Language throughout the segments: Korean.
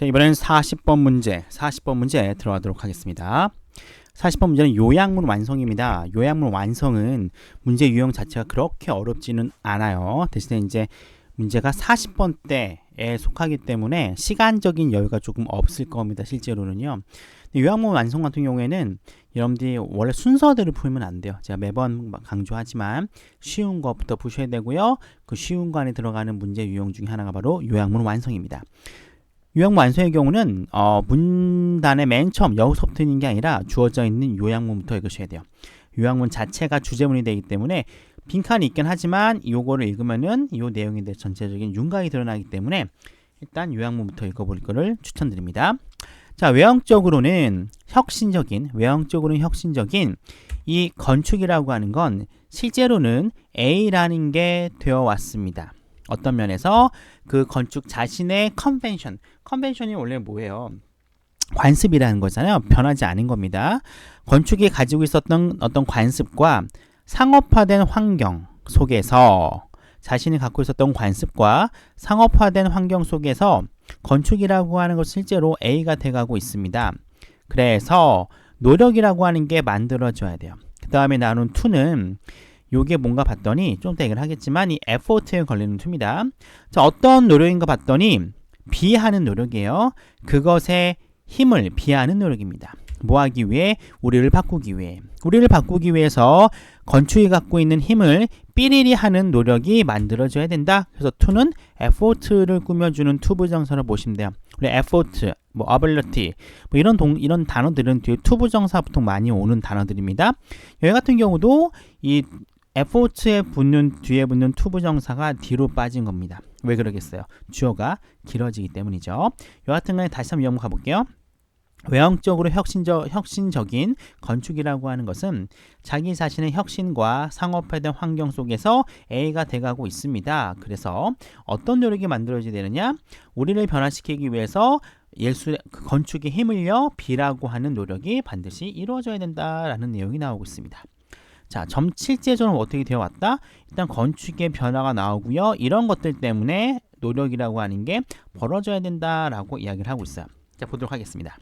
자, 이번에는 40번 문제, 40번 문제 들어가도록 하겠습니다. 40번 문제는 요약문 완성입니다. 요약문 완성은 문제 유형 자체가 그렇게 어렵지는 않아요. 대신에 이제 문제가 40번 대에 속하기 때문에 시간적인 여유가 조금 없을 겁니다. 실제로는요. 요약문 완성 같은 경우에는 여러분들이 원래 순서대로 풀면 안 돼요. 제가 매번 강조하지만 쉬운 것부터 푸셔야 되고요. 그 쉬운 거 안에 들어가는 문제 유형 중에 하나가 바로 요약문 완성입니다. 요약문 완성의 경우는 어, 문단의 맨 처음 여기서부터 있는 게 아니라 주어져 있는 요약문부터 읽으셔야 돼요. 요약문 자체가 주제문이 되기 때문에 빈칸이 있긴 하지만 요거를 읽으면은 요 내용에 대해 전체적인 윤곽이 드러나기 때문에 일단 요약문부터 읽어볼 거를 추천드립니다. 자, 외형적으로는 혁신적인, 외형적으로는 혁신적인 이 건축이라고 하는 건 실제로는 A라는 게 되어 왔습니다. 어떤 면에서 그 건축 자신의 컨벤션, 컨벤션이 원래 뭐예요? 관습이라는 거잖아요. 변하지 않은 겁니다. 건축이 가지고 있었던 어떤 관습과 상업화된 환경 속에서 자신이 갖고 있었던 관습과 상업화된 환경 속에서 건축이라고 하는 것 실제로 A가 돼가고 있습니다. 그래서 노력이라고 하는 게 만들어져야 돼요. 그 다음에 나눈 2는 요게 뭔가 봤더니 좀더 얘기를 하겠지만 이 effort에 걸리는 투입니다. 자, 어떤 노력인가 봤더니 비하는 노력이에요. 그것의 힘을 비하는 노력입니다. 뭐 하기 위해? 우리를 바꾸기 위해. 우리를 바꾸기 위해서 건축이 갖고 있는 힘을 삐리리 하는 노력이 만들어져야 된다. 그래서 to는 effort를 꾸며주는 to 부정사로 보시면 돼요. 우리 effort, 뭐 ability, 뭐 이런 동, 이런 단어들은 뒤에 to 부정사 보통 많이 오는 단어들입니다. 여기 같은 경우도 이 effort에 붙는 뒤에 붙는 to 부정사가 뒤로 빠진 겁니다. 왜 그러겠어요? 주어가 길어지기 때문이죠. 여 같은 경우에 다시 한번 연구 가 볼게요. 외형적으로 혁신적, 혁신적인 건축이라고 하는 것은 자기 자신의 혁신과 상업화된 환경 속에서 A가 돼가고 있습니다. 그래서 어떤 노력이 만들어져야 되느냐? 우리를 변화시키기 위해서 예술 그 건축의 힘을요 B라고 하는 노력이 반드시 이루어져야 된다라는 내용이 나오고 있습니다. 자, 점 실제적으로 어떻게 되어 왔다? 일단 건축의 변화가 나오고요. 이런 것들 때문에 노력이라고 하는 게 벌어져야 된다라고 이야기를 하고 있어요. 자, 보도록 하겠습니다.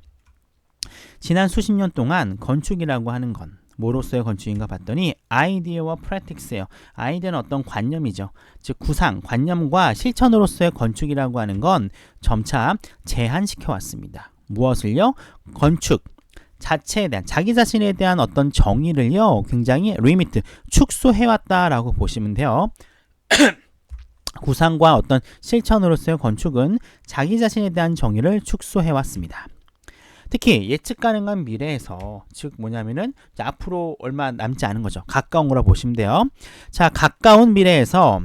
지난 수십 년 동안 건축이라고 하는 건 뭐로서의 건축인가 봤더니 아이디어와 프랙틱스예요. 아이디어는 어떤 관념이죠. 즉 구상, 관념과 실천으로서의 건축이라고 하는 건 점차 제한시켜 왔습니다. 무엇을요? 건축 자체에 대한 자기 자신에 대한 어떤 정의를요 굉장히 리미트 축소해 왔다라고 보시면 돼요. 구상과 어떤 실천으로서의 건축은 자기 자신에 대한 정의를 축소해 왔습니다. 특히 예측 가능한 미래에서 즉 뭐냐면은 앞으로 얼마 남지 않은 거죠. 가까운 거라 보시면 돼요. 자, 가까운 미래에서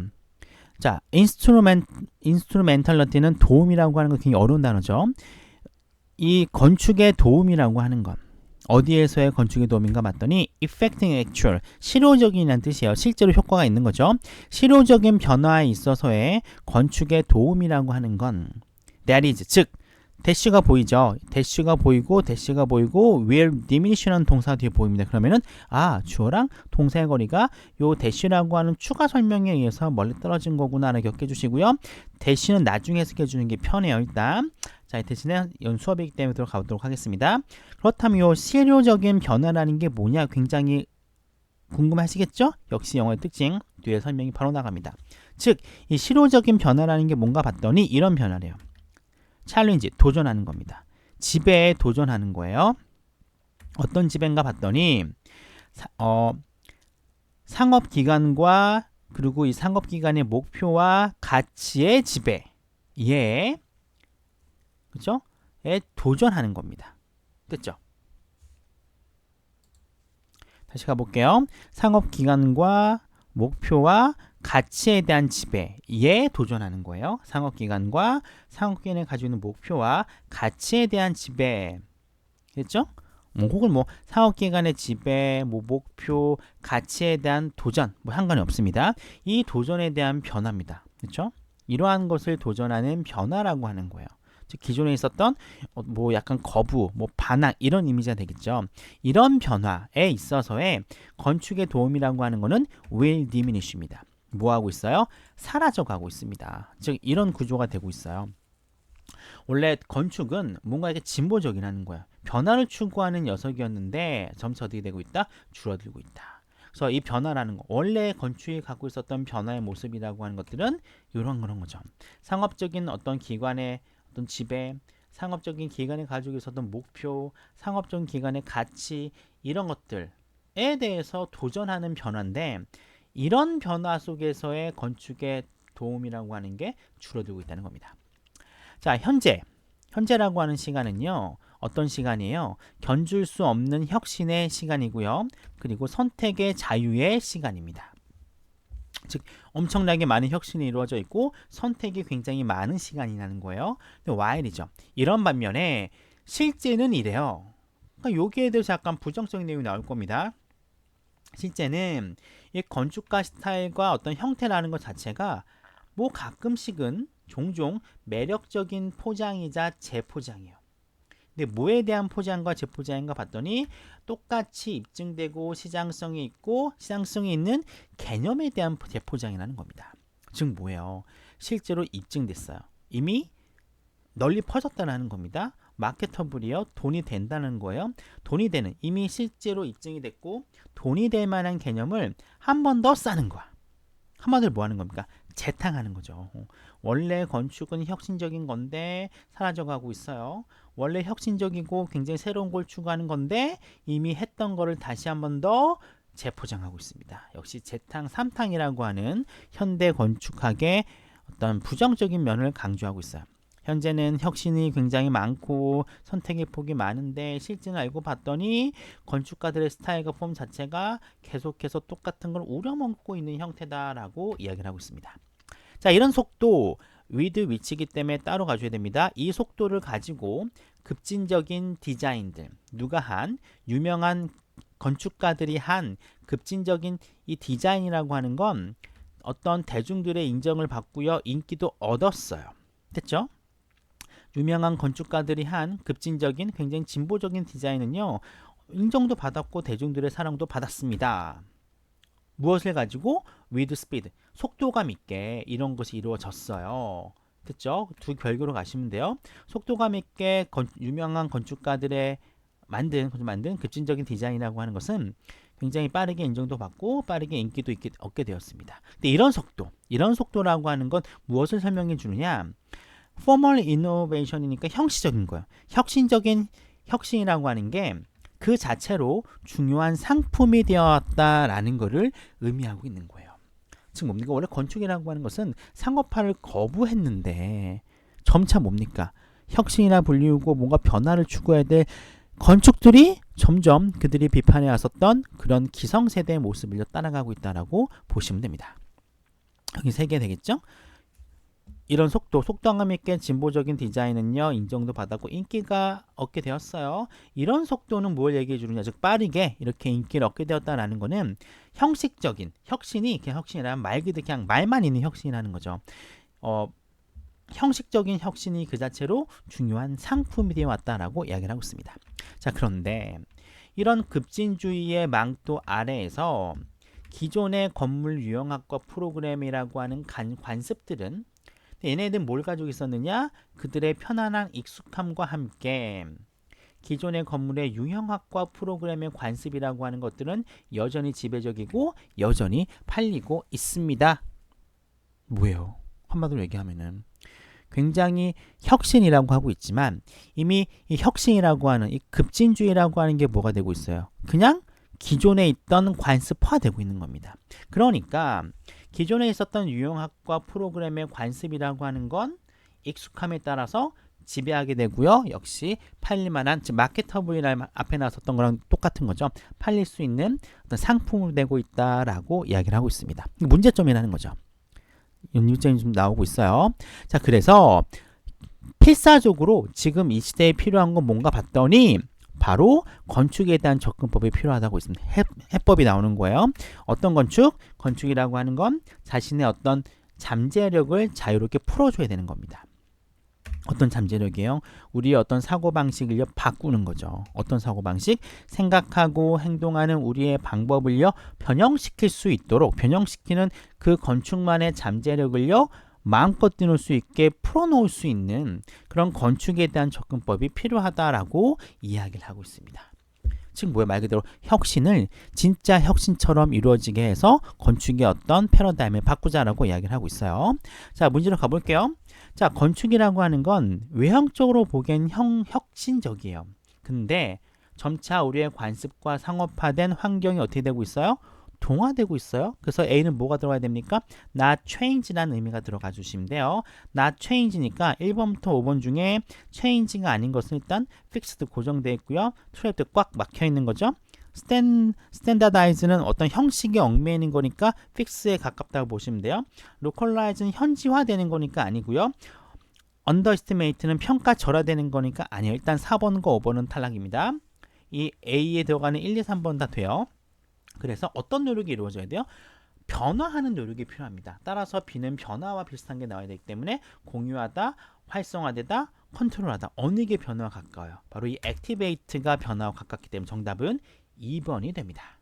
자, 인스트루멘 인스트루멘탈러티는 도움이라고 하는 거 굉장히 어려운 단어죠. 이 건축의 도움이라고 하는 건 어디에서의 건축의 도움인가 봤더니 effecting actual 실효적인이라는 뜻이에요. 실제로 효과가 있는 거죠. 실효적인 변화에 있어서의 건축의 도움이라고 하는 건 that is 즉 대쉬가 보이죠. 대쉬가 보이고 대쉬가 보이고 will diminish라는 동사 뒤에 보입니다. 그러면은 아 주어랑 동사의 거리가 요 대쉬라고 하는 추가 설명에 의해서 멀리 떨어진 거구나를 기억해 주시고요. 대쉬는 나중에 해석해 주는 게 편해요. 일단 자 대신에 연 수업이기 때문에 들어가보도록 하겠습니다. 그렇다면 요 실효적인 변화라는 게 뭐냐 굉장히 궁금하시겠죠? 역시 영어의 특징 뒤에 설명이 바로 나갑니다. 즉 이 실효적인 변화라는 게 뭔가 봤더니 이런 변화래요. 챌린지 도전하는 겁니다. 지배에 도전하는 거예요. 어떤 지배인가 봤더니 사, 어, 상업 기관과 그리고 이 상업 기관의 목표와 가치의 지배 예 그죠? 에 도전하는 겁니다. 됐죠? 다시 가볼게요. 상업 기관과 목표와 가치에 대한 지배에 도전하는 거예요. 상업기관과 상업기관이 가지고 있는 목표와 가치에 대한 지배. 됐죠? 뭐 혹은 뭐 상업기관의 지배, 뭐 목표, 가치에 대한 도전, 뭐 상관이 없습니다. 이 도전에 대한 변화입니다. 그렇죠? 이러한 것을 도전하는 변화라고 하는 거예요. 즉 기존에 있었던 어, 뭐 약간 거부, 뭐 반항 이런 이미지가 되겠죠. 이런 변화에 있어서의 건축의 도움이라고 하는 것은 will diminish입니다. 뭐 하고 있어요? 사라져 가고 있습니다. 즉 이런 구조가 되고 있어요. 원래 건축은 뭔가 이렇게 진보적이라는 거야. 변화를 추구하는 녀석이었는데 점차 어떻게 되고 있다? 줄어들고 있다. 그래서 이 변화라는 거 원래 건축이 갖고 있었던 변화의 모습이라고 하는 것들은 이런 그런 거죠. 상업적인 어떤 기관의 어떤 지배, 상업적인 기관이 가지고 있었던 목표, 상업적인 기관의 가치 이런 것들에 대해서 도전하는 변화인데 이런 변화 속에서의 건축의 도움이라고 하는 게 줄어들고 있다는 겁니다. 자, 현재 현재라고 하는 시간은요. 어떤 시간이에요? 견줄 수 없는 혁신의 시간이고요. 그리고 선택의 자유의 시간입니다. 즉 엄청나게 많은 혁신이 이루어져 있고 선택이 굉장히 많은 시간이라는 거예요. 근데 while이죠. 이런 반면에 실제는 이래요. 그러니까 여기에 대해서 약간 부정적인 내용이 나올 겁니다. 실제는 이 건축가 스타일과 어떤 형태라는 것 자체가 뭐 가끔씩은 종종 매력적인 포장이자 재포장이에요. 근데 뭐에 대한 포장과 재포장인가 봤더니 똑같이 입증되고 시장성이 있고 시장성이 있는 개념에 대한 재포장이라는 겁니다. 즉 뭐예요? 실제로 입증됐어요. 이미 널리 퍼졌다는 겁니다. 마케터블이요. 돈이 된다는 거예요. 돈이 되는 이미 실제로 입증이 됐고 돈이 될 만한 개념을 한 번 더 싸는 거야. 한마디로 뭐 하는 겁니까? 재탕하는 거죠. 원래 건축은 혁신적인 건데 사라져가고 있어요. 원래 혁신적이고 굉장히 새로운 걸 추구하는 건데 이미 했던 거를 다시 한번 더 재포장하고 있습니다. 역시 재탕, 삼탕이라고 하는 현대 건축학의 어떤 부정적인 면을 강조하고 있어요. 현재는 혁신이 굉장히 많고 선택의 폭이 많은데 실제는 알고 봤더니 건축가들의 스타일과 폼 자체가 계속해서 똑같은 걸 우려먹고 있는 형태다라고 이야기를 하고 있습니다. 자, 이런 속도 위드 위치기 때문에 따로 가져야 됩니다. 이 속도를 가지고 급진적인 디자인들, 누가 한 유명한 건축가들이 한 급진적인 이 디자인이라고 하는 건 어떤 대중들의 인정을 받고요. 인기도 얻었어요. 됐죠? 유명한 건축가들이 한 급진적인 굉장히 진보적인 디자인은요. 인정도 받았고 대중들의 사랑도 받았습니다. 무엇을 가지고 with speed 속도감 있게 이런 것이 이루어졌어요. 됐죠? 두 별개로 가시면 돼요. 속도감 있게 건, 유명한 건축가들의 만든 만든 급진적인 디자인이라고 하는 것은 굉장히 빠르게 인정도 받고 빠르게 인기도 있게, 얻게 되었습니다. 근데 이런 속도, 이런 속도라고 하는 건 무엇을 설명해 주느냐? formal innovation이니까 형식적인 거예요. 혁신적인 혁신이라고 하는 게 그 자체로 중요한 상품이 되었다라는 것을 의미하고 있는 거예요. 즉 뭡니까? 원래 건축이라고 하는 것은 상업화를 거부했는데 점차 뭡니까? 혁신이나 불리우고 뭔가 변화를 추구해야 될 건축들이 점점 그들이 비판해 왔었던 그런 기성세대의 모습을 따라가고 있다라고 보시면 됩니다. 여기 세 개 되겠죠? 이런 속도, 속도감 있게 진보적인 디자인은요, 인정도 받았고 인기가 얻게 되었어요. 이런 속도는 뭘 얘기해 주느냐, 즉 빠르게 이렇게 인기를 얻게 되었다라는 거는 형식적인 혁신이 그냥 혁신이라면 말 그대로 그냥 말만 있는 혁신이라는 거죠. 어, 형식적인 혁신이 그 자체로 중요한 상품이 되어 왔다라고 이야기를 하고 있습니다. 자, 그런데 이런 급진주의의 망토 아래에서 기존의 건물 유형학과 프로그램이라고 하는 관, 관습들은 얘네들은 뭘 가지고 있었느냐? 그들의 편안한 익숙함과 함께 기존의 건물의 유형학과 프로그램의 관습이라고 하는 것들은 여전히 지배적이고 여전히 팔리고 있습니다. 뭐예요? 한마디로 얘기하면은 굉장히 혁신이라고 하고 있지만 이미 이 혁신이라고 하는 이 급진주의라고 하는 게 뭐가 되고 있어요? 그냥 기존에 있던 관습화되고 있는 겁니다. 그러니까 기존에 있었던 유형학과 프로그램의 관습이라고 하는 건 익숙함에 따라서 지배하게 되고요. 역시 팔릴만한 즉 마케터블이라는 앞에 나왔었던 거랑 똑같은 거죠. 팔릴 수 있는 어떤 상품으로 되고 있다라고 이야기를 하고 있습니다. 문제점이라는 거죠. 문제점이 좀 나오고 있어요. 자, 그래서 필사적으로 지금 이 시대에 필요한 건 뭔가 봤더니 바로 건축에 대한 접근법이 필요하다고 있습니다. 해, 해법이 나오는 거예요. 어떤 건축? 건축이라고 하는 건 자신의 어떤 잠재력을 자유롭게 풀어줘야 되는 겁니다. 어떤 잠재력이에요? 우리의 어떤 사고방식을요, 바꾸는 거죠. 어떤 사고방식? 생각하고 행동하는 우리의 방법을요, 변형시킬 수 있도록, 변형시키는 그 건축만의 잠재력을요, 마음껏 뛰놀 수 있게 풀어놓을 수 있는 그런 건축에 대한 접근법이 필요하다라고 이야기를 하고 있습니다. 즉 뭐야 말 그대로 혁신을 진짜 혁신처럼 이루어지게 해서 건축의 어떤 패러다임을 바꾸자라고 이야기를 하고 있어요. 자 문제로 가볼게요. 자 건축이라고 하는 건 외형적으로 보기엔 형, 혁신적이에요. 근데 점차 우리의 관습과 상업화된 환경이 어떻게 되고 있어요? 동화되고 있어요. 그래서 A는 뭐가 들어가야 됩니까? not change라는 의미가 들어가 주시면 돼요. not change니까 1번부터 5번 중에 change가 아닌 것은 일단 fixed 고정되어 있고요. 트랩도 꽉 막혀 있는 거죠. 스탠, 스탠다다이즈는 어떤 형식에 얽매이는 거니까 픽스에 가깝다고 보시면 돼요. 로컬라이즈는 현지화되는 거니까 아니고요. 언더스티메이트는 평가 절하되는 거니까 아니에요. 일단 4번과 5번은 탈락입니다. 이 A에 들어가는 1, 2, 3번 다 돼요. 그래서 어떤 노력이 이루어져야 돼요? 변화하는 노력이 필요합니다. 따라서 B는 변화와 비슷한 게 나와야 되기 때문에 공유하다, 활성화되다, 컨트롤하다 어느 게 변화와 가까워요? 바로 이 액티베이트가 변화와 가깝기 때문에 정답은 2번이 됩니다.